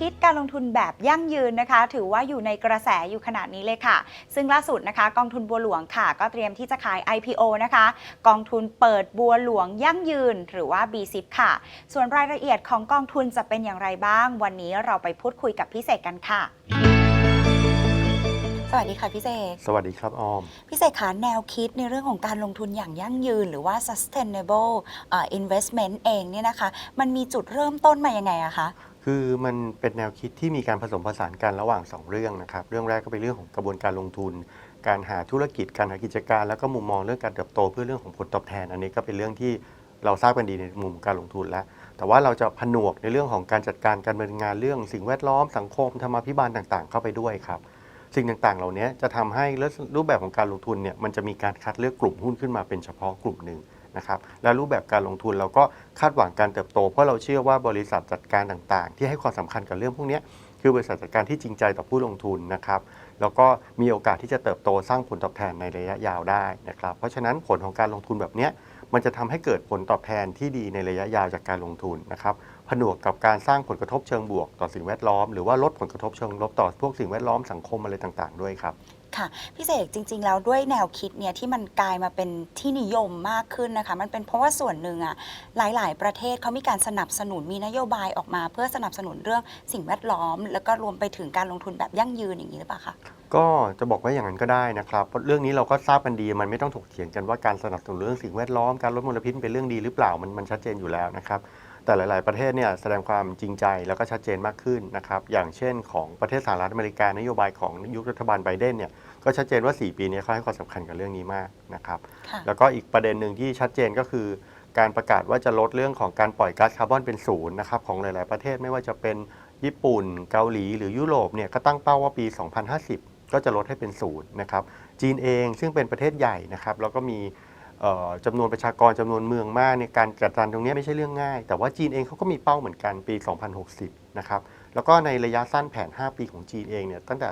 คิดการลงทุนแบบยั่งยืนนะคะ ถือว่าอยู่ในกระแสอยู่ขนาดนี้เลยค่ะ ซึ่งล่าสุดนะคะ กองทุนบัวหลวงค่ะ ก็เตรียมที่จะขาย IPO นะคะ กองทุนเปิดบัวหลวงยั่งยืน หรือว่า B10 ค่ะ ส่วนรายละเอียดของกองทุนจะเป็นอย่างไรบ้าง วันนี้เราไปพูดคุยกับพี่เสกกันค่ะสวัสดีค่ะพี่เสกสวัสดีครับออม พี่เสกคะแนวคิดในเรื่องของการลงทุนอย่างยั่งยืน หรือว่า sustainable เอ่อ investment เองเนี่ยนะคะ มันมีจุดเริ่มต้นมายังไงอะคะ คือมันเป็นแนวคิดที่มีการผสมผสานกันระหว่าง 2 เรื่องนะครับ เรื่องแรกก็เป็นเรื่องของกระบวนการลงทุน การหาธุรกิจ การหากิจการ แล้วก็มุมมองเรื่องการเติบโตเพื่อเรื่องของผลตอบแทน อันนี้ก็เป็นเรื่องที่เราทราบกันดีในมุมการลงทุนแล้ว แต่ว่าเราจะผนวกในเรื่องของการจัดการการดำเนินงานเรื่องสิ่งแวดล้อมสังคมธรรมาภิบาลต่างๆ เข้าไปด้วยครับ สิ่งต่างๆ เหล่านี้จะทำให้รูปแบบของการลงทุนเนี่ยมันจะมีการคัดเลือกกลุ่มหุ้นขึ้นมาเป็นเฉพาะกลุ่มหนึ่ง นะครับและรูปแบบการลงทุนเราก็คาดหวังการเติบโต เพราะเราเชื่อว่าบริษัทจัดการต่างๆ ที่ให้ความสำคัญกับเรื่องพวกนี้คือบริษัทจัดการที่จริงใจต่อผู้ลงทุนนะครับแล้วก็มีโอกาสที่จะเติบโตสร้างผลตอบแทนในระยะยาวได้นะครับเพราะฉะนั้นผลของการลงทุนแบบนี้มันจะทำให้เกิดผลตอบแทนที่ดีในระยะยาวจากการลงทุนนะครับผนวกกับการสร้างผลกระทบเชิงบวกต่อสิ่งแวดล้อม หรือว่าลดผลกระทบเชิงลบต่อพวกสิ่งแวดล้อมสังคมอะไรต่างๆ ด้วยครับ ค่ะพี่เสกจริง ๆ แล้วด้วยแนวคิดเนี่ยที่มันกลายมาเป็นที่นิยมมากขึ้นนะคะ มันเป็นเพราะว่าส่วนหนึ่งอะหลาย ๆ ประเทศเขามีการสนับสนุนมีนโยบายออกมา เพื่อสนับสนุนเรื่องสิ่งแวดล้อม แล้วก็รวมไปถึงการลงทุนแบบยั่งยืนอย่างนี้หรือเปล่าคะก็จะบอกว่าอย่างนั้นก็ได้นะครับเพราะเรื่องนี้เราก็ทราบกันดีมันไม่ต้องถกเถียงกันว่าการสนับสนุนเรื่องสิ่งแวดล้อมการลดมลพิษเป็นเรื่องดีหรือเปล่ามันมันชัดเจนอยู่แล้วนะครับ แต่หลาย ๆ ประเทศเนี่ยแสดงความจริงใจแล้วก็ชัดเจนมากขึ้นนะครับอย่างเช่นของประเทศสหรัฐอเมริกานโยบายของยุครัฐบาลไบเดนเนี่ยก็ชัดเจนว่า 4 ปีนี้เขาให้ความสำคัญกับเรื่องนี้มากนะครับค่ะแล้วก็อีกประเด็นหนึ่งที่ชัดเจนก็คือ การประกาศว่าจะลดเรื่องของการปล่อยก๊าซคาร์บอนเป็นศูนย์นะครับของหลาย ๆ ประเทศไม่ว่าจะเป็นญี่ปุ่น เกาหลีหรือยุโรปเนี่ยก็ตั้งเป้าว่าปี 2050 ก็จะลดให้เป็นศูนย์นะครับจีนเองซึ่งเป็นประเทศใหญ่นะครับแล้วก็มีเอ่อ จำนวนประชากรจำนวนเมืองมากในการจัดการตรงนี้ไม่ใช่เรื่องง่าย แต่ว่าจีนเองเขาก็มีเป้าเหมือนกันปี 2060 นะครับ แล้วก็ในระยะสั้นแผน 5 ปีของจีนเองเนี่ยตั้งแต่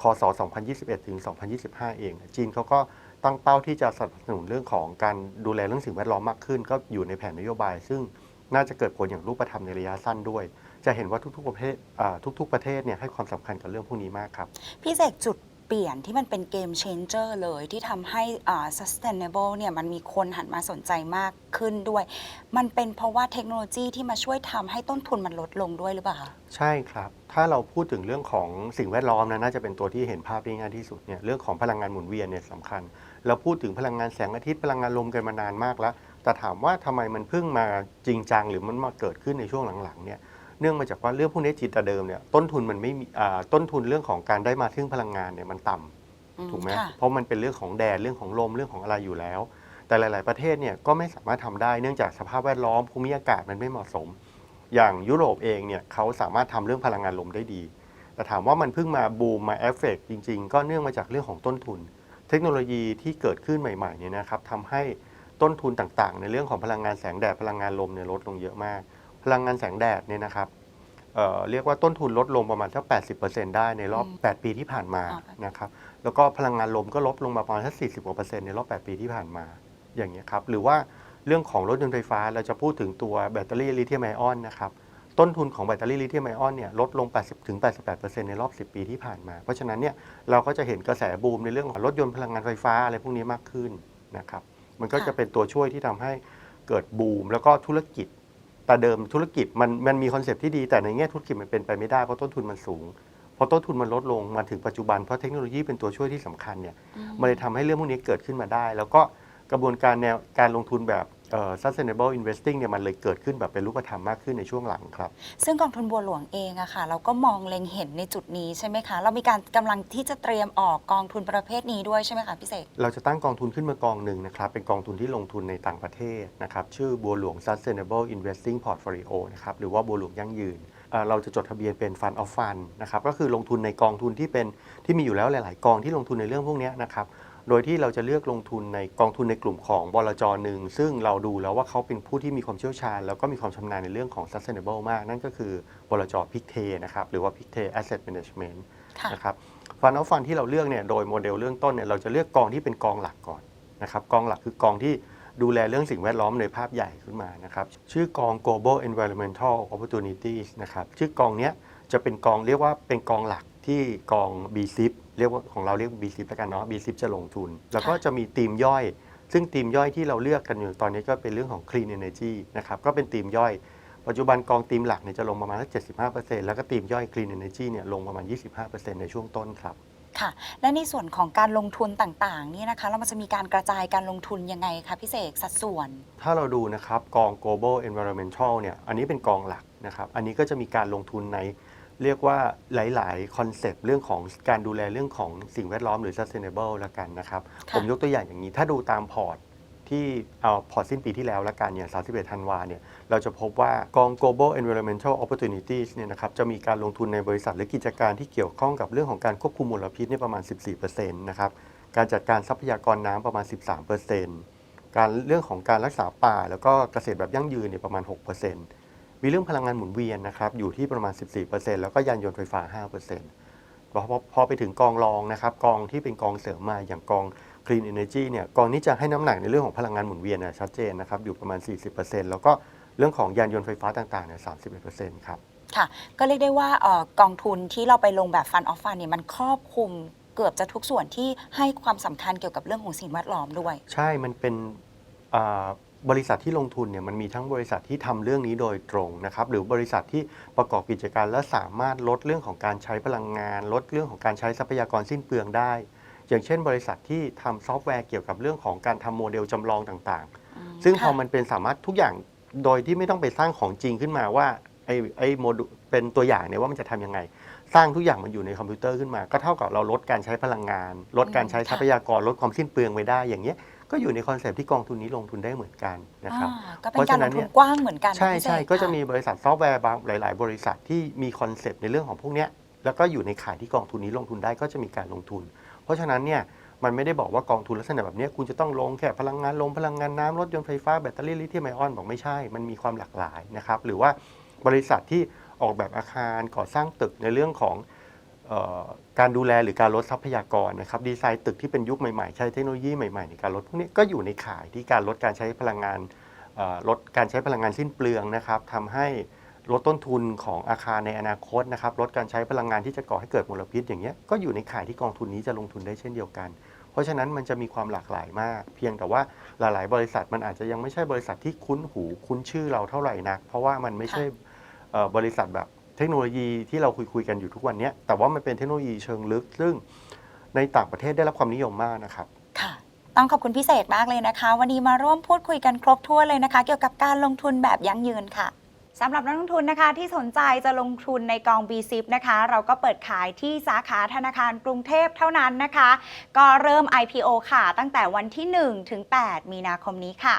คศ 2021 ถึง 2025 เอง จีนเขาก็ตั้งเป้าที่จะสนับสนุนเรื่องของการดูแลเรื่องสิ่งแวดล้อมมากขึ้น ก็อยู่ในแผนนโยบาย ซึ่งน่าจะเกิดผลอย่างรูปธรรมในระยะสั้นด้วย จะเห็นว่าทุกๆประเทศทุก ๆ ประเทศเนี่ยให้ความสำคัญกับเรื่องพวกนี้มากครับ พี่เสกจุด เปลี่ยนที่มันเป็นเกม changer เลยที่ทำให้อ่า sustainable เนี่ยมันมีคนหันมาสนใจมากขึ้นด้วย มันเป็นเพราะว่าเทคโนโลยีที่มาช่วยทำให้ต้นทุนมันลดลงด้วยหรือเปล่าคะ ใช่ครับ ถ้าเราพูดถึงเรื่องของสิ่งแวดล้อมนะน่าจะเป็นตัวที่เห็นภาพได้ง่ายที่สุดเนี่ยเรื่องของพลังงานหมุนเวียนเนี่ยสำคัญ เราพูดถึงพลังงานแสงอาทิตย์พลังงานลมกันมานานมากแล้ว แต่ถามว่าทำไมมันเพิ่งมาจริงจังหรือมันมาเกิดขึ้นในช่วงหลังๆเนี่ย เนื่องมาจากว่าเรื่องพวกนี้จิตแต่เดิมเนี่ยต้นทุนมันไม่มีอ่าต้นทุนเรื่องของการได้มาซึ่งพลังงานเนี่ยมันต่ำอืถูกไหมค่ะเพราะมันเป็นเรื่องของแดดเรื่องของลมเรื่องของอะไรอยู่แล้ว แต่หลาย ๆ ประเทศเนี่ยก็ไม่สามารถทำได้เนื่องจากสภาพแวดล้อมภูมิอากาศมันไม่เหมาะสม อย่างยุโรปเองเนี่ยเขาสามารถทำเรื่องพลังงานลมได้ดี แต่ถามว่ามันเพิ่งมาบูมมาเอฟเฟกจริง ๆ ก็เนื่องมาจากเรื่องของต้นทุน เทคโนโลยีที่เกิดขึ้นใหม่ ๆ เนี่ยนะครับทำให้ต้นทุนต่าง ๆ ในเรื่องของพลังงานแสงแดดพลังงานลมเนี่ยลดลงเยอะมาก พลังงานแสงแดดเนี่ยนะครับเอ่อเรียกว่าต้นทุนลดลงประมาณสัก 80%ได้ในรอบ 8 ปีที่ผ่านมาอ๋อนะครับ แล้วก็พลังงานลมก็ลดลงมาประมาณสัก 40กว่าเปอร์เซ็นต์ในรอบ 8 ปีที่ผ่านมา อย่างเงี้ยครับ หรือว่าเรื่องของรถยนต์ไฟฟ้าเราจะพูดถึงตัวแบตเตอรี่ลิเธียมไอออนนะครับ ต้นทุนของแบตเตอรี่ลิเธียมไอออนเนี่ยลดลง 80ถึง88%ในรอบ 10 ปีที่ผ่านมา เพราะฉะนั้นเนี่ยเราก็จะเห็นกระแสบูมในเรื่องของรถยนต์พลังงานไฟฟ้าอะไรพวกนี้มากขึ้นนะครับ มันก็จะเป็นตัวช่วยที่ทำให้เกิดบูมแล้วก็ธุรกิจ แต่เดิมธุรกิจมันมันมีคอนเซปต์ที่ดีแต่ในแง่ธุรกิจมันเป็นไปไม่ได้เพราะต้นทุนมันสูงพอต้นทุนมันลดลงมาถึงปัจจุบันเพราะเทคโนโลยีเป็นตัวช่วยที่สำคัญเนี่ยมันเลยทำให้เรื่องพวกนี้เกิดขึ้นมาได้ แล้วก็กระบวนการแนวการลงทุนแบบเอ่อ sustainable investing เนี่ยมันเลยเกิดขึ้นแบบเป็นรูปธรรมมากขึ้นในช่วงหลังครับ ซึ่งกองทุนบัวหลวงเองอะค่ะ เราก็มองเล็งเห็นในจุดนี้ใช่ไหมคะ เรามีการกำลังที่จะเตรียมออกกองทุนประเภทนี้ด้วยใช่ไหมคะพี่เสกเราจะตั้งกองทุนขึ้นมากองหนึ่งนะครับ เป็นกองทุนที่ลงทุนในต่างประเทศนะครับ ชื่อบัวหลวง sustainable investing portfolio นะครับหรือว่าบัวหลวงยั่งยืนเอ่อเราจะจดทะเบียนเป็น fund of fund นะครับก็คือลงทุนในกองทุนที่เป็นที่มีอยู่แล้วหลาย ๆ กองที่ลงทุนในเรื่องพวกเนี้ยนะครับ โดยที่เราจะเลือกลงทุนในกองทุนในกลุ่มของบลจหนึ่งซึ่งเราดูแล้วว่าเขาเป็นผู้ที่มีความเชี่ยวชาญ แล้วก็มีความชำนาญในเรื่องของ sustainable มาก นั่นก็คือบลจพิกเทนะครับหรือว่าพิกเท asset management ค่ะ นะครับฟันเอาฟันที่เราเลือกเนี่ยโดยโมเดลเรื่องต้นเนี่ยเราจะเลือกกองที่เป็นกองหลักก่อนนะครับกองหลักคือกองที่ดูแลเรื่องสิ่งแวดล้อมในภาพใหญ่ขึ้นมานะครับชื่อกอง global environmental opportunities นะครับชื่อกองเนี้ยจะเป็นกองเรียกว่าเป็นกองหลัก ที่กอง b ีซิเรียกว่าของเราเรียก b ีซิแล้วกันเนาะ b ีซิจะลงทุน แล้วก็ค่ะจะมีทีมย่อย ซึ่งทีมย่อยที่เราเลือกกันอยู่ตอนนี้ก็เป็นเรื่องของ clean energy นะครับก็เป็นทีมย่อย ปัจจุบันกองทีมหลักเนี่ยจะลงประมาณสัก75%แล้วก็ทีมย่อย clean energy เนี่ยลงประมาณ 25%ในช่วงต้นครับค่ะ และในส่วนของการลงทุนต่างๆนี่นะคะ เรามันจะมีการกระจายการลงทุนยังไงคะพี่เสกสัดส่วน ถ้าเราดูนะครับกอง global environmental เนี่ยอันนี้เป็นกองหลักนะครับอันนี้ก็จะมีการลงทุนใน เรียกว่าหลาย ๆ คอนเซปต์เรื่องของการดูแลเรื่องของสิ่งแวดล้อมหรือ sustainable ละกันนะครับ ค่ะ ผมยกตัวอย่างอย่างนี้ ถ้าดูตามพอร์ตที่เอาพอร์ตสิ้นปีที่แล้วละกันอย่าง31ธันวาเนี่ยเราจะพบว่ากอง global environmental opportunities เนี่ยนะครับจะมีการลงทุนในบริษัทหรือกิจการที่เกี่ยวข้องกับเรื่องของการควบคุมมลพิษเนี่ยประมาณ 14%นะครับการจัดการทรัพยากรน้ำประมาณ 13%การเรื่องของการรักษาป่า แล้วก็เกษตรแบบยั่งยืนเนี่ยประมาณ 6% มีเรื่องพลังงานหมุนเวียนนะครับอยู่ที่ประมาณ 14%แล้วก็ยานยนต์ไฟฟ้า5%พอพอพอไปถึงกองรองนะครับกองที่เป็นกองเสริมมาอย่างกอง Clean Energy เนี่ยกองนี้จะให้น้ำหนักในเรื่องของพลังงานหมุนเวียนนะชัดเจนนะครับอยู่ประมาณ 40%แล้วก็เรื่องของยานยนต์ไฟฟ้าต่างๆเนี่ย31%ครับค่ะก็เรียกได้ว่าเอ่อกองทุนที่เราไปลงแบบฟันออฟฟันเนี่ยมันครอบคลุมเกือบจะทุกส่วนที่ให้ความสำคัญเกี่ยวกับเรื่องของสิ่งแวดล้อมด้วย ใช่มันเป็นอ่า บริษัทที่ลงทุนเนี่ยมันมีทั้งบริษัทที่ทำเรื่องนี้โดยตรงนะครับหรือบริษัทที่ประกอบกิจการและสามารถลดเรื่องของการใช้พลังงาน ลดเรื่องของการใช้ทรัพยากรสิ้นเปลืองได้ อย่างเช่น บริษัทที่ทำซอฟต์แวร์เกี่ยวกับเรื่องของการทำโมเดลจำลองต่างๆ ซึ่งพอมันเป็นสามารถทุกอย่างโดยที่ไม่ต้องไปสร้างของจริงขึ้นมาว่าไอ้ไอ้โมดูเป็นตัวอย่างเนี่ยว่ามันจะทำยังไง สร้างทุกอย่างมันอยู่ในคอมพิวเตอร์ขึ้นมา ก็เท่ากับเราลดการใช้พลังงาน ลดการใช้อืมค่ะทรัพยากรลดความสิ้นเปลืองไปได้อย่างเงี้ย ก็อยู่ในคอนเซปต์ที่กองทุนนี้ลงทุนได้เหมือนกันนะครับอ่าก็เป็เพนราะการฉะลนั้นงเนี่ทุนยกว้างเหมือนกันนใช่พี่เสใช่กก็จะค่มีบริษัทซอฟต์แวร์บางหลาย ๆ บริษัทที่มีคอนเซปต์ในเรื่องของพวกเนี้ยแล้วก็อยู่ในข่ายที่กองทุนนี้ลงทุนได้ก็จะมีการลงทุน เพราะฉะนั้นเนี่ยมันไม่ได้บอกว่ากองทุนลักษณะแบบเนี้ยคุณจะต้องลงแค่พลังงานลมพลังงานน้ำรถยนต์ไฟฟ้าแบตเตอรี่ลิเธียมไอออนบอกไม่ใช่ มันมีความหลากหลายนะครับหรือว่าบริษัทที่ออกแบบอาคารก่อสร้างตึกในเรื่องของเออ การดูแลหรือการลดทรัพยากรนะครับดีไซน์ตึกที่เป็นยุคใหม่ๆ ใช้เทคโนโลยีใหม่ๆในการลดพวกนี้ก็อยู่ในข่ายที่การลดการใช้พลังงานเอ่อลดการใช้พลังงานสิ้นเปลืองนะครับทำให้ลดต้นทุนของอาคารในอนาคตนะครับลดการใช้พลังงานที่จะก่อให้เกิดมลพิษอย่างเงี้ยก็อยู่ในข่ายที่กองทุนนี้จะลงทุนได้เช่นเดียวกัน เพราะฉะนั้นมันจะมีความหลากหลายมาก เพียงแต่ว่าหลาย ๆ บริษัทมันอาจจะยังไม่ใช่บริษัทที่คุ้นหูคุ้นชื่อเราเท่าไหร่นัก เพราะว่ามันไม่ใช่เอ่อบริษัทแบบเทคโนโลยีที่เราคุยคุยๆกันอยู่ทุกวันเนี้ยแต่ว่ามันเป็นเทคโนโลยีเชิงลึก ซึ่งในต่างประเทศได้รับความนิยมมากนะครับค่ะต้องขอบคุณพี่เสกมากเลยนะคะ วันนี้มาร่วมพูดคุยกันครบถ้วนเลยนะคะ เกี่ยวกับการลงทุนแบบยั่งยืนค่ะสำหรับนักลงทุนนะคะที่สนใจจะลงทุนในกอง b ีซินะคะ เราก็เปิดขายที่สาขาธนาคารกรุงเทพเท่านั้นนะคะ ก็เริ่ม IPO ค่ะ ตั้งแต่วันที่ 1 ถึง 8 มีนาคมนี้ค่ะ